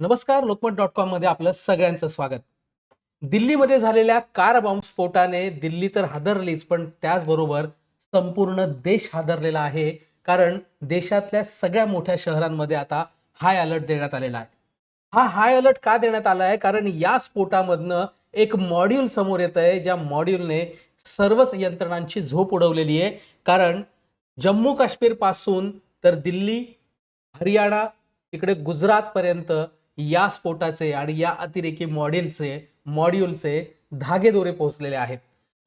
नमस्कार लोकमत डॉट कॉममध्ये आपलं सगळ्यांचं स्वागत. दिल्लीमध्ये झालेल्या कार बॉम्ब स्फोटाने दिल्ली तर हादरलीच पण त्याचबरोबर संपूर्ण देश हादरलेला आहे कारण देशातल्या सगळ्या मोठ्या शहरांमध्ये आता हाय अलर्ट देण्यात आलेला आहे. हा हाय अलर्ट का देण्यात आला आहे? कारण या स्फोटामधनं एक मॉड्यूल समोर येत आहे ज्या मॉड्यूलने सर्वच यंत्रणांची झोप उडवलेली आहे. कारण जम्मू काश्मीरपासून तर दिल्ली हरियाणा तिकडे गुजरातपर्यंत या स्फोटाचे आणि या अतिरेकी मॉड्यूलचे मॉड्यूलचे धागेदोरे पोहोचलेले आहेत.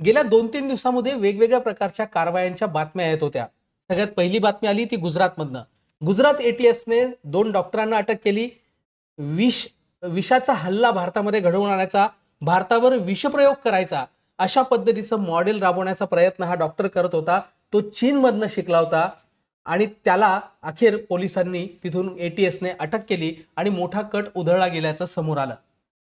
गेल्या दोन तीन दिवसामध्ये वेगवेगळ्या प्रकारच्या कारवायांच्या बातम्या येत होत्या. सगळ्यात पहिली बातमी आली ती गुजरातमधनं. गुजरात एटीएसने दोन डॉक्टरांना अटक केली. विष विषाचा हल्ला भारतामध्ये घडवून आणायचा भारतावर विषप्रयोग करायचा अशा पद्धतीचं मॉडेल राबवण्याचा प्रयत्न हा डॉक्टर करत होता. तो चीनमधनं शिकला होता. आणि त्याला अखेर पोलिसांनी तिथून एटीएसने अटक केली आणि मोठा कट उधळला गेल्याचं समोर आलं.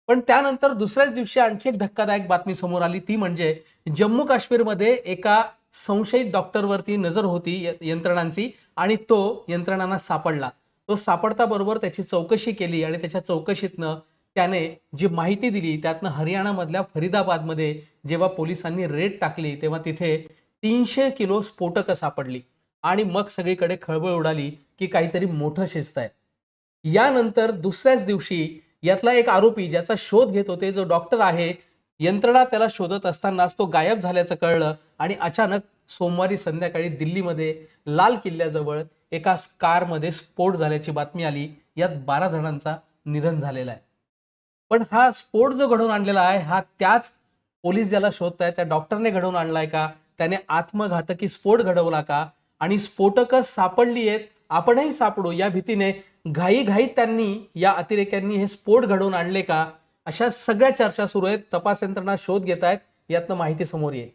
पण त्यानंतर दुसऱ्याच दिवशी आणखी एक धक्कादायक बातमी समोर आली ती म्हणजे जम्मू काश्मीरमध्ये एका संशयित डॉक्टरवरती नजर होती य- यंत्रणांची आणि तो यंत्रणांना सापडला. तो सापडताबरोबर त्याची चौकशी केली आणि त्याच्या चौकशीतनं त्याने जी माहिती दिली त्यातनं हरियाणामधल्या फरीदाबादमध्ये जेव्हा पोलिसांनी रेड टाकली तेव्हा तिथे तीनशे किलो स्फोटकं सापडली. आणि मग सगळीकडे खळबळ उडाली की काहीतरी मोठं शिजत आहे. यानंतर दुसऱ्याच दिवशी यातला एक आरोपी ज्याचा शोध घेत होते जो डॉक्टर आहे यंत्रणा त्याला शोधत असतानाच तो गायब झाल्याचं कळलं आणि अचानक सोमवारी संध्याकाळी दिल्लीमध्ये लाल किल्ल्याजवळ एका कारमध्ये स्फोट झाल्याची बातमी आली. यात बारा जणांचा निधन झालेला आहे. पण हा स्फोट जो घडवून आणलेला आहे हा त्याच पोलीस ज्याला शोधताय त्या डॉक्टरने घडवून आणलाय का? त्याने आत्मघातकी स्फोट घडवला का? आणि स्फोटकं सापडली आहेत आपणही सापडू. या भीतीने घाईघाईत त्यांनी या अतिरेक्यांनी हे स्फोट घडवून आणले का? अशा सगळ्या चर्चा सुरू आहेत. तपास यंत्रणा शोध घेत आहेत. यातनं माहिती समोर येईल.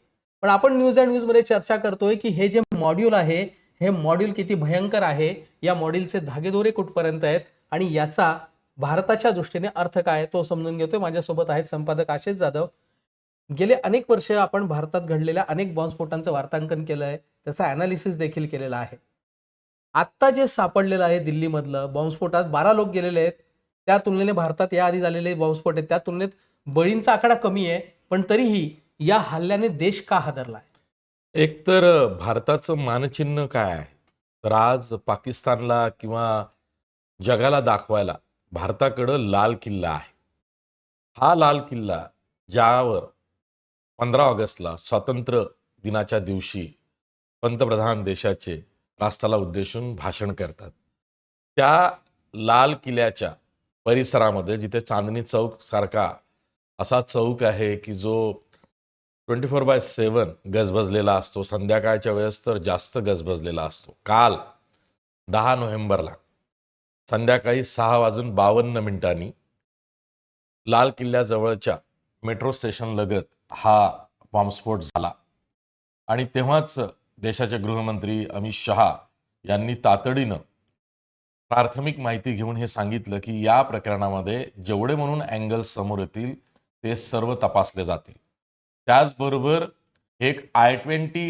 पण आपण न्यूज अँड न्यूजमध्ये चर्चा करतोय की हे जे मॉड्यूल आहे हे मॉड्यूल किती भयंकर आहे? या मॉड्यूलचे धागेदोरे कुठपर्यंत आहेत? आणि याचा भारताच्या दृष्टीने अर्थ काय? तो समजून घेतोय. माझ्यासोबत आहेत संपादक आशिष जाधव. गेले अनेक वर्ष आपण भारतात घडलेल्या अनेक बॉम्बस्फोटांचं वार्तांकन केलं आहे त्याचा अनालिसिस देखील केलेला आहे. आत्ता जे सापडलेलं आहे दिल्लीमधलं बॉम्बस्फोटात बारा लोक गेलेले आहेत. त्या तुलनेने भारतात याआधी झालेले बॉम्बस्फोट आहेत. त्या तुलनेत बळींचा आकडा कमी आहे पण तरीही या हल्ल्याने देश का हादरला आहे एक एकतर भारताचं मानचिन्ह काय आहे? तर आज पाकिस्तानला किंवा जगाला दाखवायला भारताकडं लाल किल्ला आहे. हा लाल किल्ला ज्यावर पंधरा ऑगस्टला स्वातंत्र्य दिनाच्या दिवशी पंतप्रधान देशाचे राष्ट्राला उद्देशून भाषण करतात. त्या लाल किल्ल्याच्या परिसरामध्ये जिथे चांदणी चौक सारखा असा चौक आहे की जो ट्वेंटी फोर बाय सेवन गजबजलेला असतो. संध्याकाळच्या वेळेस तर जास्त गजबजलेला असतो. काल दहा नोव्हेंबरला संध्याकाळी सहा वाजून बावन्न मिनिटांनी लाल किल्ल्याजवळच्या मेट्रो स्टेशन लगत हा बॉम्बस्फोट झाला. आणि तेव्हाच देशाचे गृहमंत्री अमित शहा यांनी तातडीनं प्राथमिक माहिती घेऊन हे सांगितलं की या प्रकरणामध्ये जेवढे म्हणून अँगल्स समोर येतील ते सर्व तपासले जातील. त्याचबरोबर एक आय ट्वेंटी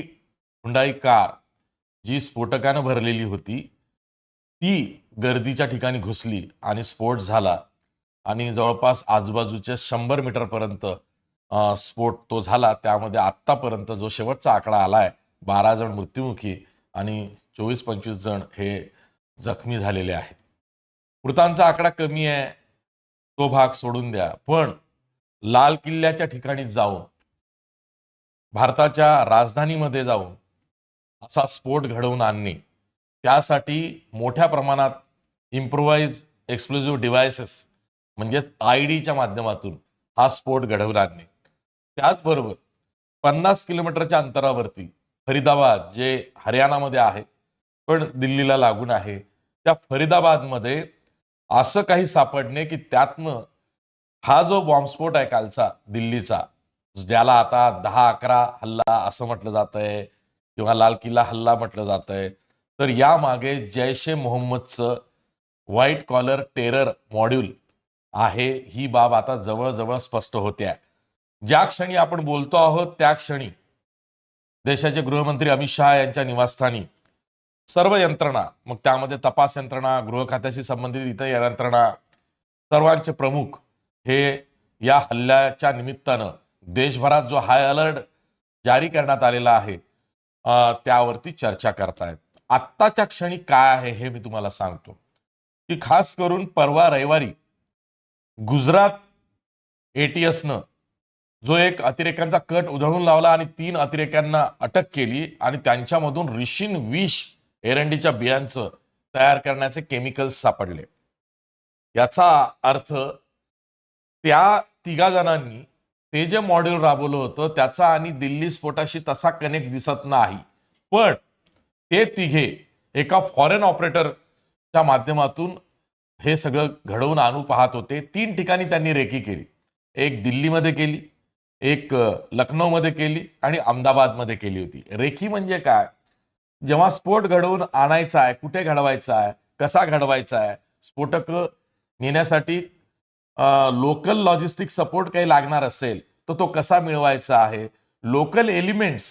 हुंडाई कार जी स्फोटकानं भरलेली होती ती गर्दीच्या ठिकाणी घुसली आणि स्फोट झाला आणि जवळपास आजूबाजूच्या शंभर मीटरपर्यंत स्फोट तो झाला. त्यामध्ये आत्तापर्यंत जो शेवटचा आकडा आला आहे बारा जण मृत्युमुखी आणि चोवीस पंचवीस जण हे जखमी झालेले आहेत. मृतांचा आकडा कमी आहे. तो भाग सोडून द्या. पण लाल किल्ल्याच्या ठिकाणी जाऊन भारताच्या राजधानीमध्ये जाऊन असा स्फोट घडवून आणणे त्यासाठी मोठ्या प्रमाणात इम्प्रोवाइज एक्सप्लोजिव्ह डिव्हायसेस म्हणजेच आय डीच्या माध्यमातून हा स्फोट घडवून आणणे. त्याचबरोबर पन्नास किलोमीटरच्या अंतरावरती फरीदाबाद जे हरियाणामध्ये आहे पण दिल्लीला लागून आहे. त्या फरीदाबादमध्ये असं काही सापडणे की त्यातनं हा जो बॉम्बस्फोट आहे कालचा दिल्लीचा ज्याला आता दहा अकरा हल्ला असं म्हटलं जात आहे किंवा लाल किल्ला हल्ला म्हटलं जात आहे तर यामागे जैश ए मोहम्मदचं व्हाईट कॉलर टेरर मॉड्यूल आहे ही बाब आता जवळजवळ स्पष्ट होते आहे. ज्या क्षणी आपण बोलतो आहोत त्या क्षणी देशाचे गृहमंत्री अमित शहा यांच्या निवासस्थानी सर्व यंत्रणा मग त्यामध्ये तपास यंत्रणा गृह खात्याशी संबंधित इतर यंत्रणा सर्वांचे प्रमुख हे या हल्ल्याच्या निमित्तानं देशभरात जो हाय अलर्ट जारी करण्यात आलेला आहे त्यावरती चर्चा करतायत. आत्ताच्या क्षणी काय आहे हे मी तुम्हाला सांगतो. की खास करून परवा रविवारी गुजरात एटीएसनं जो एक अतिरेक्यांचा कट उधळून लावला आणि तीन अतिरेक्यांना अटक केली आणि त्यांच्यामधून रिशिन विष एरंडीच्या बियांचं तयार करण्याचे केमिकल्स सापडले. याचा अर्थ त्या तिघा जणांनी ते जे मॉड्यूल राबवलं होतं त्याचा आणि दिल्ली स्फोटाशी तसा कनेक्ट दिसत नाही. पण ते तिघे एका फॉरेन ऑपरेटरच्या माध्यमातून हे सगळं घडवून आणू पाहत होते. तीन ठिकाणी त्यांनी रेकी केली. एक दिल्लीमध्ये केली. एक लखनौमध्ये केली आणि अहमदाबादमध्ये केली होती. रेखी म्हणजे काय? जेव्हा स्फोट घडवून आणायचा आहे कुठे घडवायचा आहे कसा घडवायचा आहे स्फोटक नेण्यासाठी लोकल लॉजिस्टिक सपोर्ट काही लागणार असेल तर तो कसा मिळवायचा आहे? लोकल एलिमेंट्स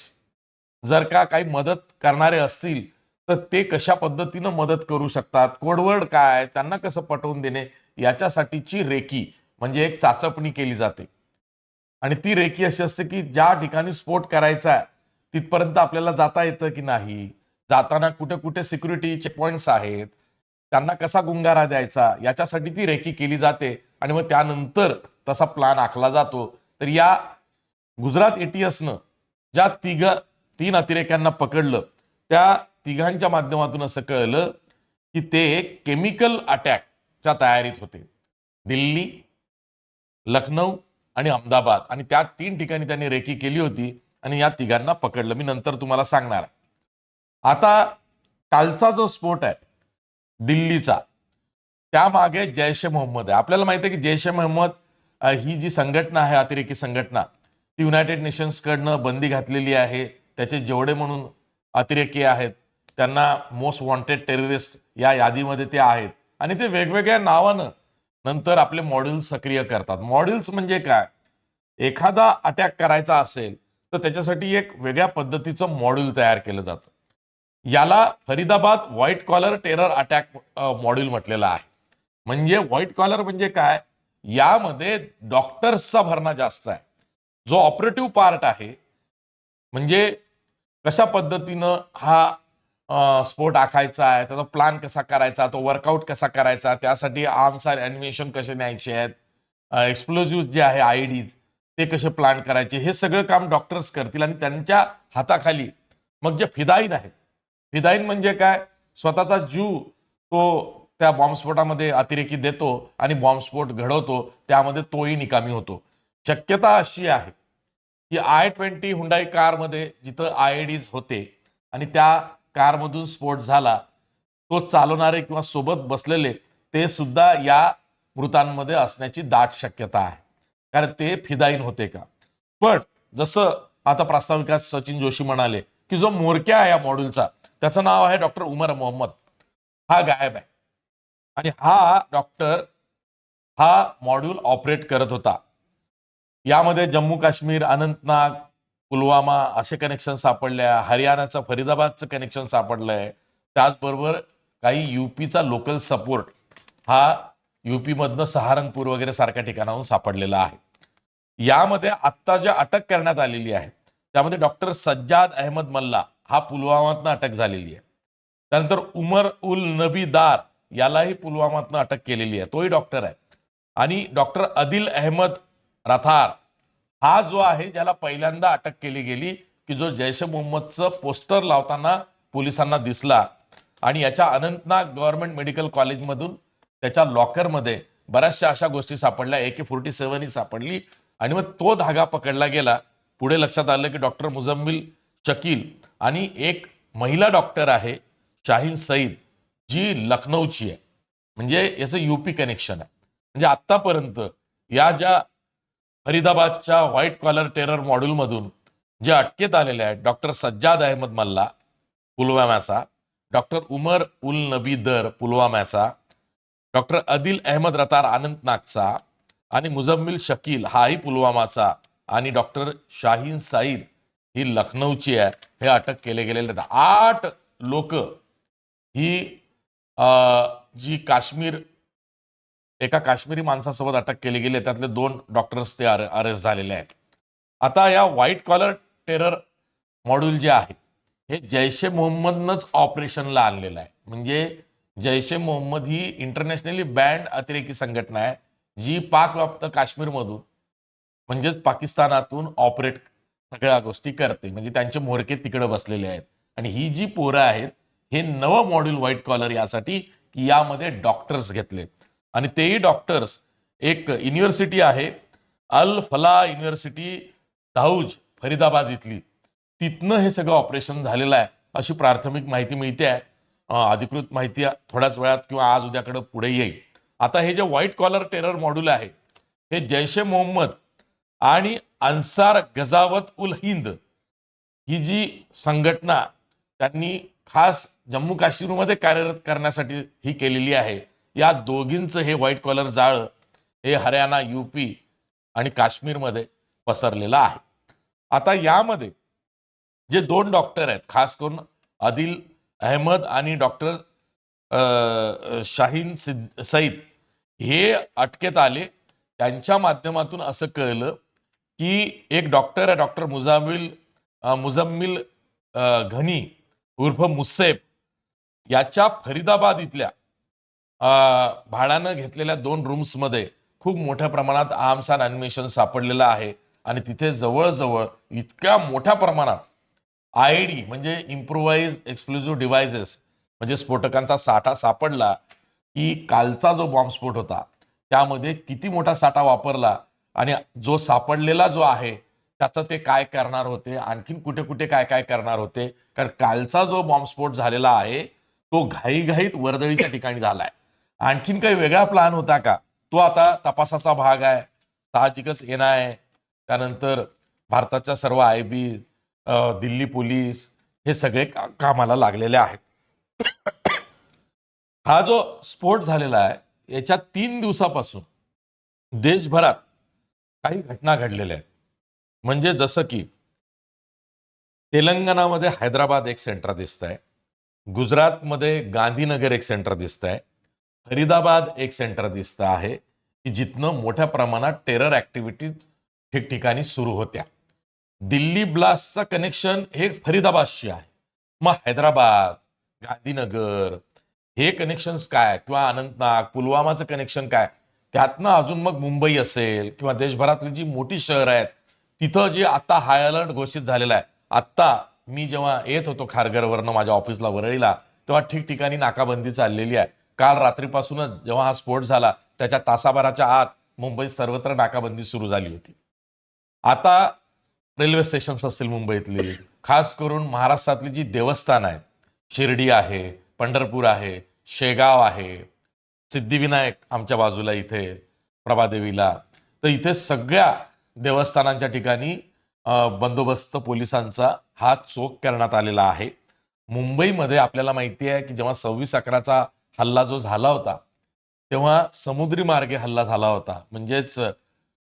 जर का काही मदत करणारे असतील तर ते कशा पद्धतीनं मदत करू शकतात? कोडवर्ड काय? त्यांना कसं पटवून देणे? याच्यासाठीची रेकी म्हणजे एक चाचपणी केली जाते. आणि ती रेखी अशी असते की ज्या ठिकाणी स्फोट करायचा आहे तिथपर्यंत आपल्याला जाता येतं की नाही? जाताना कुठे कुठे सिक्युरिटी चेकपॉइंट्स आहेत? त्यांना कसा गुंगारा द्यायचा? याच्यासाठी ती रेखी केली जाते आणि मग त्यानंतर तसा प्लान आखला जातो. तर या गुजरात एटीएसनं ज्या तिघ तीन अतिरेक्यांना पकडलं त्या तिघांच्या माध्यमातून असं कळलं की ते केमिकल अटॅकच्या तयारीत होते. दिल्ली लखनौ आणि अहमदाबाद. आणि त्या तीन ठिकाणी त्यांनी रेकी केली होती आणि या तिघांना पकडलं. मी नंतर तुम्हाला सांगणार आता कालचा जो स्फोट आहे दिल्लीचा त्यामागे जैश ए मोहम्मद आहे. आपल्याला माहिती आहे की जैश ए मोहम्मद ही जी संघटना आहे अतिरेकी संघटना ती युनायटेड नेशन्सकडनं बंदी घातलेली आहे. त्याचे जेवढे म्हणून अतिरेकी आहेत त्यांना मोस्ट वॉन्टेड टेररिस्ट या यादीमध्ये ते आहेत. आणि ते वेगवेगळ्या नावानं नंतर आपले मॉड्यूल्स सक्रिय करतात. मॉड्यूल्स म्हणजे काय? एखादा अटॅक करायचा असेल तर त्याच्यासाठी एक वेगळ्या पद्धतीचं मॉड्यूल तयार केलं जातं. याला Faridabad white collar terror attack module म्हटलेलं आहे. म्हणजे व्हाईट कॉलर म्हणजे काय? यामध्ये डॉक्टर्सचा भरणा जास्त आहे. जो ऑपरेटिव्ह पार्ट आहे म्हणजे कशा पद्धतीनं हा स्पोर्ट स्फोट आखायचा आहे त्याचा प्लॅन कसा करायचा तो वर्कआउट कसा करायचा त्यासाठी आर्म्स आणि ॲनिमेशन कसे न्यायचे आहेत एक्सप्लोजिव्ह जे आहे आय डीज ते कसे प्लॅन करायचे हे सगळं काम डॉक्टर्स करतील आणि त्यांच्या हाताखाली मग जे फिदाईन आहेत फिदाईन म्हणजे काय स्वतःचा जीव तो त्या बॉम्बस्फोटामध्ये अतिरेकी देतो आणि बॉम्बस्फोट घडवतो त्यामध्ये तोही निकामी होतो. शक्यता अशी आहे की आय ट्वेंटी हुंडाई कारमध्ये जिथं आय डीज होते आणि त्या कारमधून स्फोट झाला तो चालवणारे किंवा सोबत बसलेले ते सुद्धा या मृतांमध्ये असण्याची दाट शक्यता आहे. कारण ते फिदाईन होते का? पण जसं आता प्रास्ताविकात सचिन जोशी म्हणाले की जो मोरक्या आहे या मॉड्यूलचा त्याचं नाव आहे डॉक्टर उमर मोहम्मद. हा गायब आहे. आणि हा डॉक्टर हा मॉड्यूल ऑपरेट करत होता. यामध्ये जम्मू काश्मीर अनंतनाग पुलवामा असे कनेक्शन सापडल्या हरियाणाचं फरीदाबादचं कनेक्शन सापडलंय. त्याचबरोबर काही युपीचा लोकल सपोर्ट हा युपीमधनं सहारनपूर वगैरे सारख्या ठिकाणाहून सापडलेला आहे. यामध्ये आत्ता ज्या अटक करण्यात आलेली आहे त्यामध्ये डॉक्टर सज्जाद अहमद मल्ला हा पुलवामातनं अटक झालेली आहे. त्यानंतर उमर उल नबी दार यालाही पुलवामातनं अटक केलेली आहे. तोही डॉक्टर आहे. आणि डॉक्टर आदिल अहमद रथार हा जो आहे ज्याला पहिल्यांदा अटक केली गेली की जो जैश मोहम्मदचं पोस्टर लावताना पोलिसांना दिसला आणि याच्या अनंतनाग गव्हर्नमेंट मेडिकल कॉलेजमधून त्याच्या लॉकरमध्ये बऱ्याचशा अशा गोष्टी सापडल्या. ए के फोर्टी सेव्हन ही सापडली. आणि मग तो धागा पकडला गेला. पुढे लक्षात आलं की डॉक्टर मुजम्मिल शकील आणि एक महिला डॉक्टर आहे शाहीन सईद जी लखनौची आहे. म्हणजे याचं यूपी कनेक्शन आहे. म्हणजे आत्तापर्यंत या ज्या फरीदाबादच्या व्हाईट कॉलर टेरर मॉड्यूलमधून जे अटकेत आलेले आहेत डॉक्टर सज्जाद अहमद मल्ला पुलवाम्याचा डॉक्टर उमर उल नबी दर पुलवाम्याचा डॉक्टर आदिल अहमद रतार अनंतनागचा आणि मुजम्मिल शकील हाही पुलवामाचा आणि डॉक्टर शाहीन साईद ही लखनौची आहे हे अटक केले गेलेले आहेत. आठ लोक ही अ, जी काश्मीर एका काश्मीरी माणसासोबत अटक केली गेली. त्यातले दोन डॉक्टर्स ते अरेस्ट झालेले आहेत. आता या व्हाईट कॉलर टेरर मॉड्यूल जे आहे हे जैशे मोहम्मदनंच ऑपरेशनला आणलेलं आहे. म्हणजे जैशे मोहम्मद ही इंटरनॅशनली बँड अतिरेकी संघटना आहे जी पाक व्याप्त काश्मीरमधून म्हणजेच पाकिस्तानातून ऑपरेट सगळ्या गोष्टी करते. म्हणजे त्यांचे मोरके तिकडे बसलेले आहेत. आणि ही जी पोरं आहेत हे नवं मॉड्यूल व्हाईट कॉलर यासाठी की यामध्ये डॉक्टर्स घेतलेत. आणि तेही डॉक्टर्स एक युनिव्हर्सिटी आहे अल फला युनिव्हर्सिटी दाऊज फरीदाबाद इथली. तिथनं हे सगळं ऑपरेशन झालेलं आहे. अशी प्राथमिक माहिती मिळते आहे. अधिकृत माहिती थोड्याच वेळात किंवा आज उद्याकडं पुढे येईल. आता हे जे व्हाईट कॉलर टेरर मॉड्यूल आहे हे जैश ए मोहम्मद आणि अन्सार गजावत उल हिंद ही जी संघटना त्यांनी खास जम्मू काश्मीरमध्ये कार्यरत करण्यासाठी ही केलेली आहे. या दोघींचं हे व्हाईट कॉलर जाळं हे हरियाणा युपी आणि काश्मीरमध्ये पसरलेलं आहे. आता यामध्ये जे दोन डॉक्टर आहेत खास करून आदिल अहमद आणि डॉक्टर शाहीन सिद्ध सईद हे अटकेत आले. त्यांच्या माध्यमातून असं कळलं की एक डॉक्टर आहे डॉक्टर मुजामिल मुजम्मिल घनी उर्फ मुसेब याच्या फरीदाबाद इथल्या भाड्यानं घेतलेल्या दोन रूम्समध्ये खूप मोठ्या प्रमाणात आर्म्स अँड ॲनिमेशन सापडलेलं आहे. आणि तिथे जवळजवळ इतक्या मोठ्या प्रमाणात आय डी म्हणजे इम्प्रोवाइज एक्सप्लोजिव्ह डिव्हायसेस म्हणजे स्फोटकांचा साठा सापडला की कालचा जो बॉम्बस्फोट होता त्यामध्ये किती मोठा साठा वापरला आणि जो सापडलेला जो आहे त्याचं ते काय करणार होते आणखीन कुठे कुठे काय काय करणार होते? कारण कालचा जो बॉम्बस्फोट झालेला आहे तो घाईघाईत वर्दळीच्या ठिकाणी झालाय. आणखीन काही वेगळा प्लान होता का? तो आता तपासाचा भाग आहे. साहजिकच एन आय त्यानंतर भारताच्या सर्व आय बी दिल्ली पोलीस हे सगळे का- कामाला लागलेले आहेत. हा जो स्फोट झालेला आहे याच्या तीन दिवसापासून देशभरात काही घटना घडलेल्या आहेत. म्हणजे जसं की तेलंगणामध्ये हैदराबाद एक सेंटर दिसत आहे गुजरातमध्ये गांधीनगर एक सेंटर दिसत आहे फरीदाबाद एक सेंटर दिसतं आहे की जिथनं मोठ्या प्रमाणात टेरर ऍक्टिव्हिटीज ठिकठिकाणी सुरू होत्या. दिल्ली ब्लास्टचं कनेक्शन हे फरीदाबादशी आहे. मग हैदराबाद गांधीनगर हे कनेक्शन्स काय? किंवा अनंतनाग पुलवामाचं कनेक्शन काय? त्यातनं अजून मग मुंबई असेल किंवा देशभरातली जी मोठी शहरं आहेत तिथं जे आता हाय अलर्ट घोषित झालेला आहे. आत्ता मी जेव्हा येत होतो खारघरवरनं माझ्या ऑफिसला वरळीला तेव्हा ठिकठिकाणी नाकाबंदी चाललेली आहे. काल रात्रीपासूनच जेव्हा हा स्फोट झाला त्याच्या तासाभराच्या आत मुंबईत सर्वत्र नाकाबंदी सुरू झाली होती. आता रेल्वे स्टेशन्स असतील मुंबईतली खास करून महाराष्ट्रातली जी देवस्थान आहेत शिर्डी आहे पंढरपूर आहे शेगाव आहे सिद्धिविनायक आमच्या बाजूला इथे प्रभादेवीला. तर इथे सगळ्या देवस्थानांच्या ठिकाणी बंदोबस्त पोलिसांचा हा चोख करण्यात आलेला आहे. मुंबईमध्ये आपल्याला माहिती आहे की जेव्हा सव्वीस अकराचा हल्ला जो झाला होता तेव्हा समुद्री मार्गे हल्ला झाला होता. म्हणजेच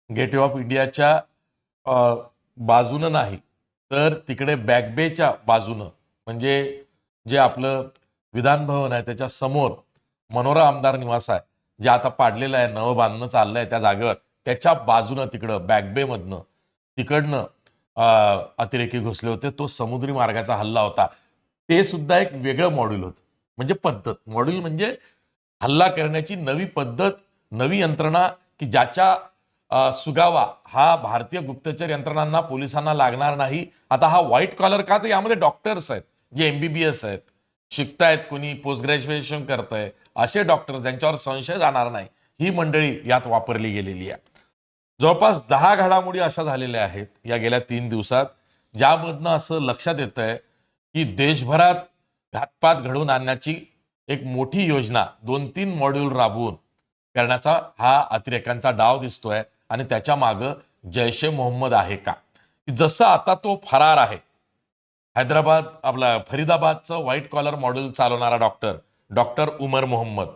गेटवे ऑफ इंडियाच्या अ, बाजूनं नाही तर तिकडे बॅकबेच्या बाजूनं म्हणजे जे आपलं विधान भवन आहे त्याच्यासमोर मनोरा आमदार निवास आहे जे आता पाडलेलं आहे नवं बांधणं चाललंय त्या जागेवर त्याच्या बाजूनं तिकडं बॅकबेमधनं तिकडनं अतिरेकी घुसले होते. तो समुद्री मार्गाचा हल्ला होता. ते सुद्धा एक वेगळं मॉड्यूल होतं. म्हणजे पद्धत. मॉड्यूल म्हणजे हल्ला करण्याची नवी पद्धत नवी यंत्रणा की ज्याच्या सुगावा हा भारतीय गुप्तचर यंत्रणांना पोलिसांना लागणार नाही. आता हा व्हाईट कॉलर का तर यामध्ये डॉक्टर्स आहेत जे एमबीबीएस आहेत. शिकतायत कोणी पोस्ट ग्रॅज्युएशन करतंय. असे डॉक्टर ज्यांच्यावर संशय जाणार नाही. ही मंडळी यात वापरली गेलेली आहे. जवळपास दहा घडामोडी अशा झालेल्या आहेत या गेल्या तीन दिवसात ज्यामधनं असं लक्षात येत आहे की देशभरात घातपात घडवून आणण्याची एक मोठी योजना दोन तीन मॉड्यूल राबवून करण्याचा हा अतिरेकांचा डाव दिसतोय आणि त्याच्या मागं जैश ए मोहम्मद आहे का? जसं आता तो फरार आहे. हैदराबाद आपला फरीदाबादचं व्हाईट कॉलर मॉडेल चालवणारा डॉक्टर डॉक्टर उमर मोहम्मद.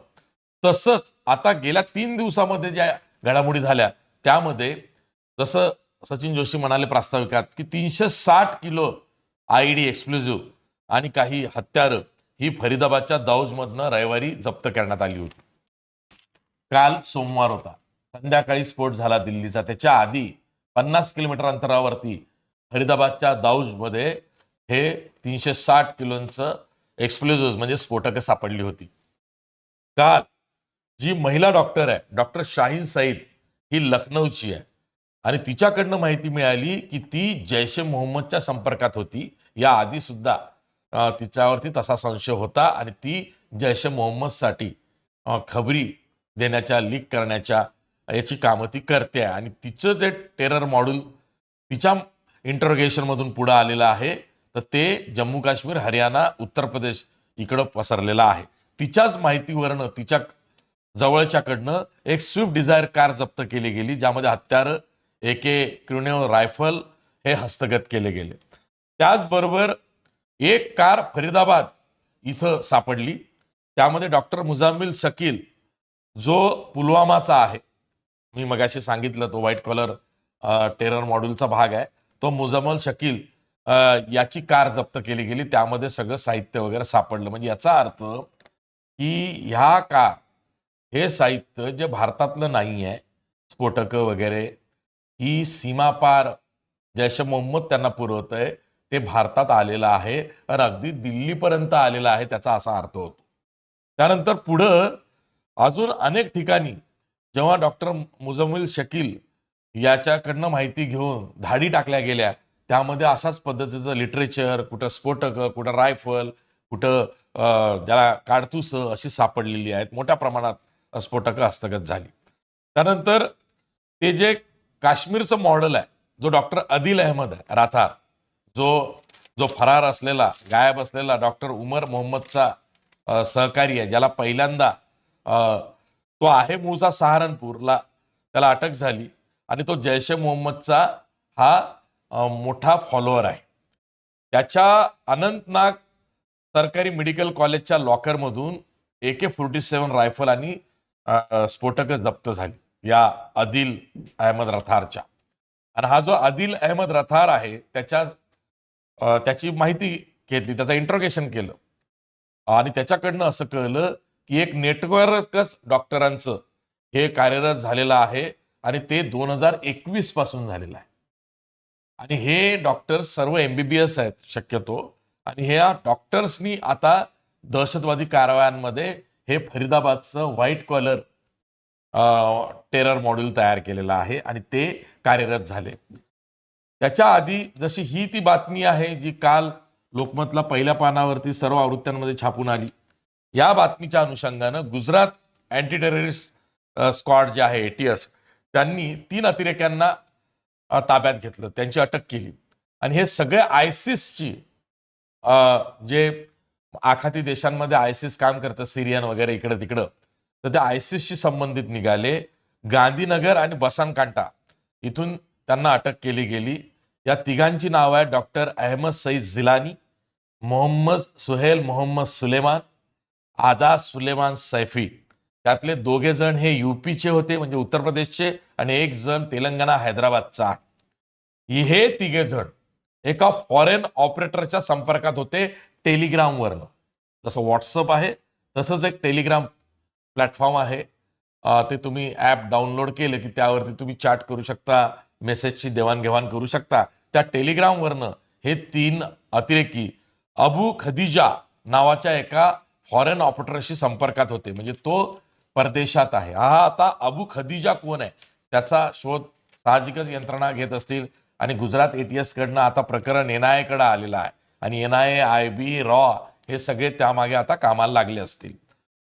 तसंच आता गेल्या तीन दिवसामध्ये ज्या घडामोडी झाल्या त्यामध्ये जसं सचिन जोशी म्हणाले प्रास्ताविकात की तीनशे साठ किलो आय डी एक्सप्लोजिव्ह आणि काही हत्यारं ही फरीदाबादच्या दाऊजमधनं रविवारी जप्त करण्यात आली होती. काल सोमवार होता. संध्याकाळी स्फोट झाला दिल्लीचा. त्याच्या आधी पन्नास किलोमीटर अंतरावरती फरीदाबादच्या दाऊजमध्ये हे तीनशे साठ किलोचं एक्सप्लोजिव्ह म्हणजे स्फोटकं सापडली होती. काल जी महिला डॉक्टर आहे डॉक्टर शाहीन सईद ही लखनौची आहे. आणि तिच्याकडनं माहिती मिळाली की ती जैश ए मोहम्मदच्या संपर्कात होती. या आधी सुद्धा तिच्यावरती तसा संशय होता आणि ती जैश ए मोहम्मदसाठी खबरी देण्याच्या लीक करण्याच्या याची कामं ती करते आहे. आणि तिचं जे टेरर मॉड्यूल तिच्या इंटरोगेशनमधून पुढं आलेलं आहे तर ते जम्मू काश्मीर हरियाणा उत्तर प्रदेश इकडं पसरलेलं आहे. तिच्याच माहितीवरनं तिच्या जवळच्याकडनं एक स्विफ्ट डिझायर कार जप्त केली गेली ज्यामध्ये हत्यारं एके क्रिनेओ रायफल हे हस्तगत केले गेले. त्याचबरोबर एक कार फरीदाबाद इथं सापडली. त्यामध्ये डॉक्टर मुजामिल शकील जो पुलवामाचा आहे. मी मगाशी सांगितलं तो व्हाईट कॉलर टेरर मॉड्यूलचा भाग आहे. तो मुजामल शकील याची कार जप्त केली गेली. त्यामध्ये सगळं साहित्य वगैरे सापडलं. म्हणजे याचा अर्थ की ह्या कार हे साहित्य जे भारतातलं नाही आहे स्फोटकं वगैरे ही सीमापार जैश मोहम्मद त्यांना पुरवत आहे ते भारतात आलेलं आहे आणि अगदी दिल्लीपर्यंत आलेलं आहे त्याचा असा अर्थ होतो. त्यानंतर पुढं अजून अनेक ठिकाणी जेव्हा डॉक्टर मुजमिल शकील याच्याकडनं माहिती घेऊन धाडी टाकल्या गेल्या त्यामध्ये अशाच पद्धतीचं लिटरेचर कुठं स्फोटकं कुठं रायफल कुठं ज्याला काडतूस अशी सापडलेली आहेत मोठ्या प्रमाणात स्फोटकं हस्तगत झाली. त्यानंतर ते जे काश्मीरचं मॉडेल आहे जो डॉक्टर आदिल अहमद आहे राथार जो जो फरार असलेला गायब असलेला डॉक्टर उमर मोहम्मदचा सहकारी आहे ज्याला पहिल्यांदा तो आहे मूळचा सहारनपूरला त्याला अटक झाली आणि तो जैश ए मोहम्मदचा हा मोठा फॉलोअर आहे. त्याच्या अनंतनाग सरकारी मेडिकल कॉलेजच्या लॉकरमधून ए के फोर्टी सेवन रायफल आणि स्फोटक स्फोटकं जप्त झाली या आदिल अहमद रथारच्या. आणि हा जो आदिल अहमद रथार आहे त्याच्या त्याची माहिती घेतली त्याचं इंट्रोगेशन केलं. आणि त्याच्याकडनं असं कळलं की एक नेटवर्कच डॉक्टरांचं हे कार्यरत झालेलं आहे आणि ते दोन हजार एकवीसपासून झालेलं आहे. आणि हे डॉक्टर्स सर्व एमबीबीएस आहेत शक्यतो. आणि ह्या डॉक्टर्सनी आता दहशतवादी कारवायांमध्ये हे फरीदाबादचं व्हाईट कॉलर टेरर मॉड्यूल तयार केलेलं आहे आणि ते कार्यरत झाले. त्याच्या आधी जशी ही ती बातमी आहे जी काल लोकमतला पहिल्या पानावरती सर्व आवृत्त्यांमध्ये छापून आली या बातमीच्या अनुषंगानं गुजरात अँटी टेररिस्ट स्क्वॉड जे आहे एटीएस त्यांनी तीन अतिरेक्यांना ताब्यात घेतलं त्यांची अटक केली. आणि हे सगळे आयसिसची जे आखाती देशांमध्ये आयसिस काम करतं सिरियन वगैरे इकडं तिकडं तर ते आयसिसशी संबंधित निघाले. गांधीनगर आणि बसानकांटा इथून त्यांना अटक केली गेली. या तिघांची नावं आहे डॉक्टर अहमद सईद झिलानी मोहम्मद सुहेल मोहम्मद सुलेमान आजाद सुलेमान सैफी. त्यातले दोघे जण हे युपीचे होते म्हणजे उत्तर प्रदेशचे आणि एक जण तेलंगणा हैदराबादचा. आहे. हे तिघे जण एका फॉरेन ऑपरेटरच्या संपर्कात होते टेलिग्रामवरनं. जसं व्हॉट्सअप आहे तसंच एक टेलिग्राम प्लॅटफॉर्म आहे. ते तुम्ही ॲप डाउनलोड केलं की त्यावरती तुम्ही चॅट करू शकता मेसेजची देवाणघेवाण करू शकता. त्या टेलिग्रामवरनं हे तीन अतिरेकी अबू खदिजा नावाच्या एका फॉरेन ऑपरेटरशी संपर्कात होते. म्हणजे तो परदेशात आहे. हा आता अबू खदिजा कोण आहे? त्याचा शोध साहजिकच यंत्रणा घेत असतील आणि गुजरात एटीएसकडनं आता प्रकरण एन आयकडे आलेलं आहे. आणि एन आय आय बी रॉ हे सगळे त्यामागे आता कामाला लागले असतील.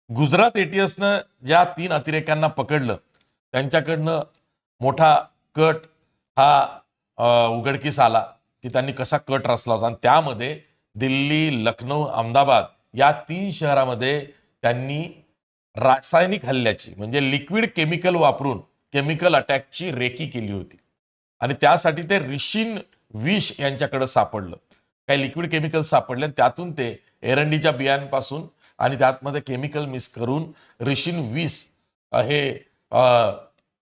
गुजरात एटीएसनं ज्या तीन अतिरेक्यांना पकडलं त्यांच्याकडनं मोठा कट हा उघडकीस आला की त्यांनी कसा कट रचला होता. आणि त्यामध्ये दिल्ली लखनौ अहमदाबाद या तीन शहरामध्ये त्यांनी रासायनिक हल्ल्याची म्हणजे लिक्विड केमिकल वापरून केमिकल अटॅकची रेकी केली होती. आणि त्यासाठी ते रिशिन विष यांच्याकडे सापडलं. काही लिक्विड केमिकल सापडले आणि त्यातून ते एरंडीच्या बियांपासून आणि त्यातमध्ये केमिकल मिक्स करून रिशिन विष हे अ,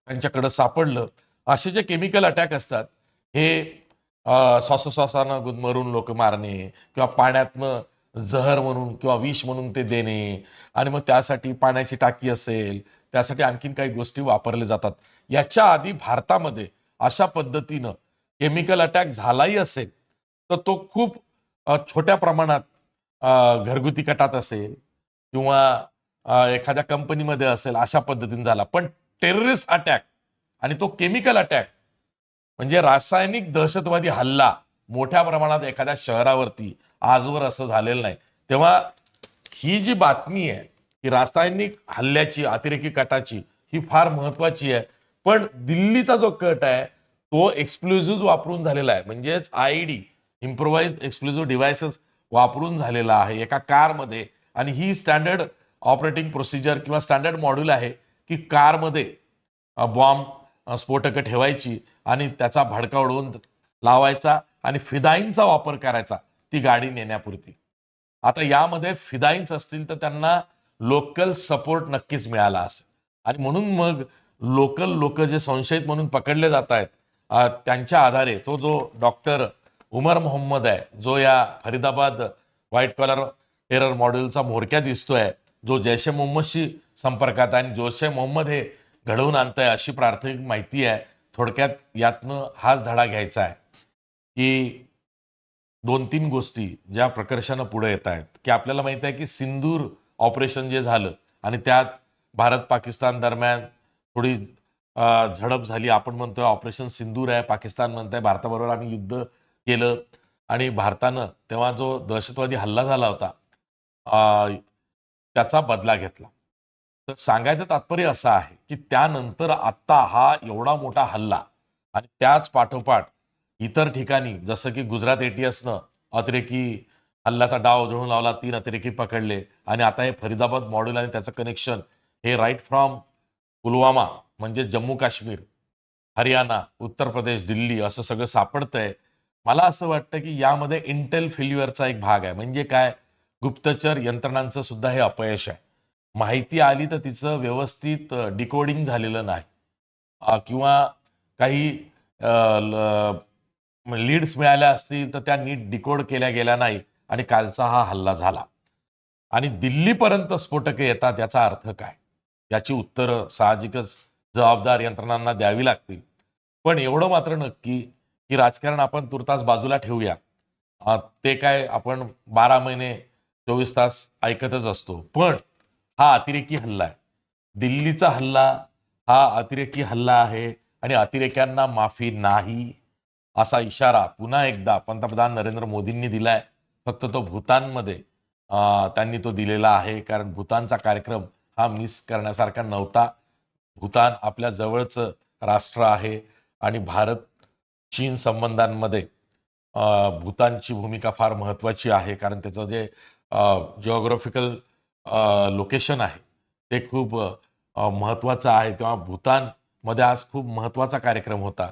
त्यांच्याकडं सापडलं. असे जे केमिकल अटॅक असतात हे श्वासोश्वासानं गुदमरून लोक मारणे किंवा पाण्यातनं जहर म्हणून किंवा विष म्हणून ते देणे आणि मग त्यासाठी पाण्याची टाकी असेल त्यासाठी आणखीन काही गोष्टी वापरल्या जातात. याच्या आधी भारतामध्ये अशा पद्धतीनं केमिकल अटॅक झालाही असेल तर तो खूप छोट्या प्रमाणात घरगुती कटात असेल किंवा एखाद्या कंपनीमध्ये असेल अशा पद्धतीने झाला. पण टेररिस्ट अटॅक आणि तो केमिकल अटॅक म्हणजे रासायनिक दहशतवादी हल्ला मोठ्या प्रमाणात एखाद्या शहरावरती आजवर असं झालेलं नाही. तेव्हा ही जी बातमी आहे ही रासायनिक हल्ल्याची अतिरेकी कटाची ही फार महत्वाची आहे. पण दिल्लीचा जो कट आहे तो एक्सप्लोजिव्ह वापरून झालेला आहे. म्हणजेच I D improvise explosive devices वापरून झालेला आहे एका कारमध्ये. आणि ही स्टँडर्ड ऑपरेटिंग प्रोसिजर किंवा स्टँडर्ड मॉड्यूल आहे की कारमध्ये बॉम्ब स्फोटकं ठेवायची आणि त्याचा भडका उडवून लावायचा आणि फिदाईनचा वापर करायचा ती गाडी नेण्यापुरती. आता यामध्ये फिदाईन्स असतील तर त्यांना लोकल सपोर्ट नक्कीच मिळाला असेल. आणि म्हणून मग लोकल लोक जे संशयित म्हणून पकडले जात आहेत त्यांच्या आधारे तो जो डॉक्टर उमर मोहम्मद आहे जो या फरीदाबाद व्हाईट कॉलर टेरर मॉडेलचा म्होरक्या दिसतोय जो जैश ए मोहम्मदशी संपर्कात आहे आणि जैश ए मोहम्मद हे घडवून आणतंय अशी प्राथमिक माहिती आहे. थोडक्यात यातनं हाच धडा घ्यायचा आहे. की दोन तीन गोष्टी ज्या प्रकर्षानं पुढे येत आहेत. की आपल्याला माहिती आहे की सिंदूर ऑपरेशन जे झालं आणि त्यात भारत पाकिस्तान दरम्यान थोडी झडप झाली. आपण म्हणतोय ऑपरेशन सिंदूर आहे. पाकिस्तान म्हणतंय भारताबरोबर आम्ही युद्ध केलं. आणि भारतानं तेव्हा जो दहशतवादी हल्ला झाला होता त्याचा बदला घेतला. तर सांगायचं तात्पर्य असं आहे की त्यानंतर आत्ता हा एवढा मोठा हल्ला आणि त्याच पाठोपाठ इतर ठिकाणी जसं की गुजरात एटीएसनं अतिरेकी हल्ल्याचा डाव उधळून लावला तीन अतिरेकी पकडले आणि आता हे फरीदाबाद मॉड्यूल आणि त्याचं कनेक्शन हे राईट फ्रॉम पुलवामा म्हणजे जम्मू काश्मीर हरियाणा उत्तर प्रदेश दिल्ली असं सगळं सापडतंय. मला असं वाटतं की यामध्ये इंटेल फेल्युअरचा एक भाग आहे. म्हणजे काय? गुप्तचर यंत्रणांचं सुद्धा हे अपयश आहे. माहिती आली तर तिचं व्यवस्थित डिकोडिंग झालेलं नाही. किंवा काही लीड्स मिळाल्या असतील तर त्या नीट डिकोड केल्या गेल्या नाही आणि कालचा हा हल्ला झाला. आणि दिल्लीपर्यंत स्फोटके येतात याचा अर्थ काय? याची उत्तरं साहजिकच जबाबदार यंत्रणांना द्यावी लागतील. पण एवढं मात्र नक्की की राजकारण आपण तुर्तास बाजूला ठेवूया. ते काय आपण बारा महिने चोवीस तास ऐकतच असतो. पण हा अतिरेकी हल्ला आहे. दिल्लीचा हल्ला हा अतिरेकी हल्ला आहे आणि अतिरेक्यांना माफी नाही असा इशारा पुन्हा एकदा पंतप्रधान नरेंद्र मोदींनी दिलाय. फक्त तो भूतानमध्ये त्यांनी तो दिलेला आहे कारण भूतानचा कार्यक्रम हा मिस करण्यासारखा नव्हता. भूतान आपल्या जवळचं राष्ट्र आहे आणि भारत चीन संबंधांमध्ये भूतानची भूमिका फार महत्त्वाची आहे कारण त्याचं जे जिओग्राफिकल लोकेशन आहे. ते खूप महत्त्वाचं आहे. तेव्हा भूतानमध्ये आज खूप महत्त्वाचा कार्यक्रम होता.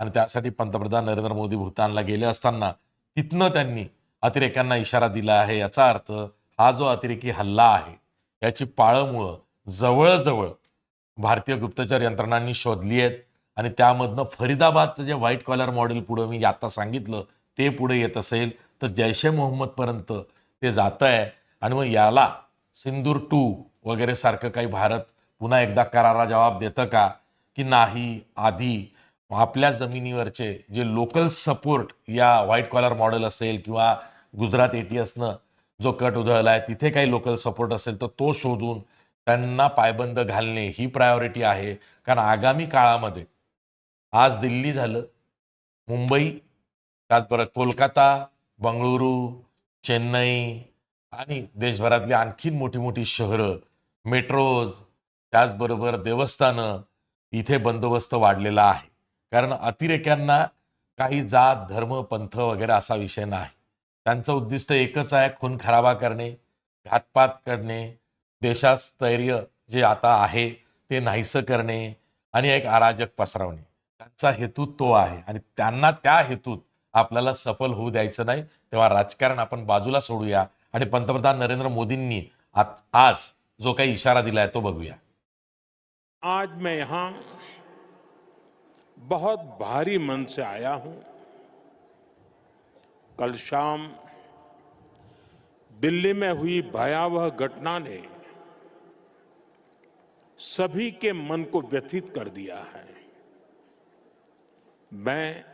आणि त्यासाठी पंतप्रधान नरेंद्र मोदी भूतानला गेले असताना तिथनं त्यांनी अतिरेक्यांना इशारा दिला आहे. याचा अर्थ हा जो अतिरेकी हल्ला आहे याची पाळंमुळं जवळजवळ भारतीय गुप्तचर यंत्रणांनी शोधली आहेत. आणि त्यामधनं फरीदाबादचं जे व्हाईट कॉलर मॉडेल पुढं मी आता सांगितलं ते पुढे येत असेल. तर जैश ए मोहम्मदपर्यंत ते जात आहे आणि मग याला सिंदूर टू वगैरे सारखं काही भारत पुन्हा एकदा करारा जबाब देतं का? की नाही आधी. आपल्या जमिनीवरचे जे लोकल सपोर्ट या व्हाईट कॉलर मॉडेल असेल किंवा गुजरात एटीएसनं जो कट उधळला आहे तिथे काही लोकल सपोर्ट असेल तर तो शोधून त्यांना पायबंद घालणे ही प्रायोरिटी आहे. कारण आगामी काळामध्ये आज दिल्ली झालं मुंबई त्याचबरोबर कोलकाता बंगळुरू चेन्नई आणि देशभरातली आणखीन मोठी मोठी शहरं मेट्रोज त्याचबरोबर देवस्थानं इथे बंदोबस्त वाढलेला आहे. कारण अतिरेक्यांना काही जात धर्म पंथ वगैरे असा विषय नाही. त्यांचं उद्दिष्ट एकच आहे खून खराबा करणे घातपात करणे देशात स्थैर्य जे आता आहे ते नाहीसं करणे आणि एक अराजक पसरवणे. त्यांचा हेतू तो आहे आणि त्यांना त्या हेतूत आपल्याला सफल होऊ द्यायचं नाही तेव्हा राजकारण आपण बाजूला सोडूया. आणि पंतप्रधान नरेंद्र मोदींनी आज जो काही इशारा दिलाय तो बघूया. आज मैं यहाँ बहुत भारी मन से आया हूँ. कल शाम दिल्ली में हुई भयावह घटना ने सभी के मन को व्यथित कर दिया है. मैं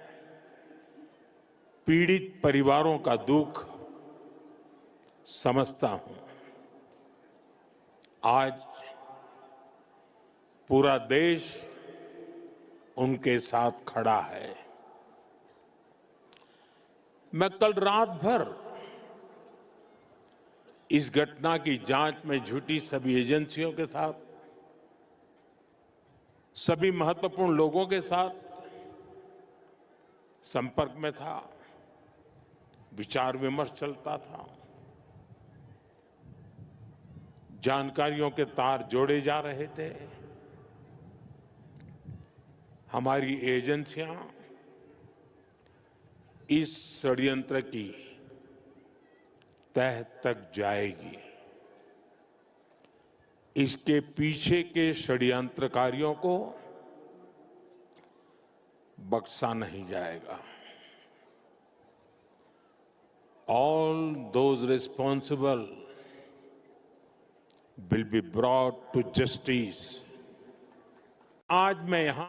पीड़ित परिवारों का दुख समझता हूँ। आज पूरा देश उनके साथ खड़ा है। मैं कल रात भर इस घटना की जाँच में जुटी सभी एजेंसियों के साथ, सभी महत्वपूर्ण लोगों के साथ संपर्क में था, विचार विमर्श चलता था। जानकारियों के तार जोड़े जा रहे थे। हमारी एजेंसियाँ इस षड्यंत्र की तह तक जाएगी। इसके पीछे के षड्यंत्रकारियों को बख्शा नहीं जाएगा। All those responsible will be brought to justice आज मैं यहां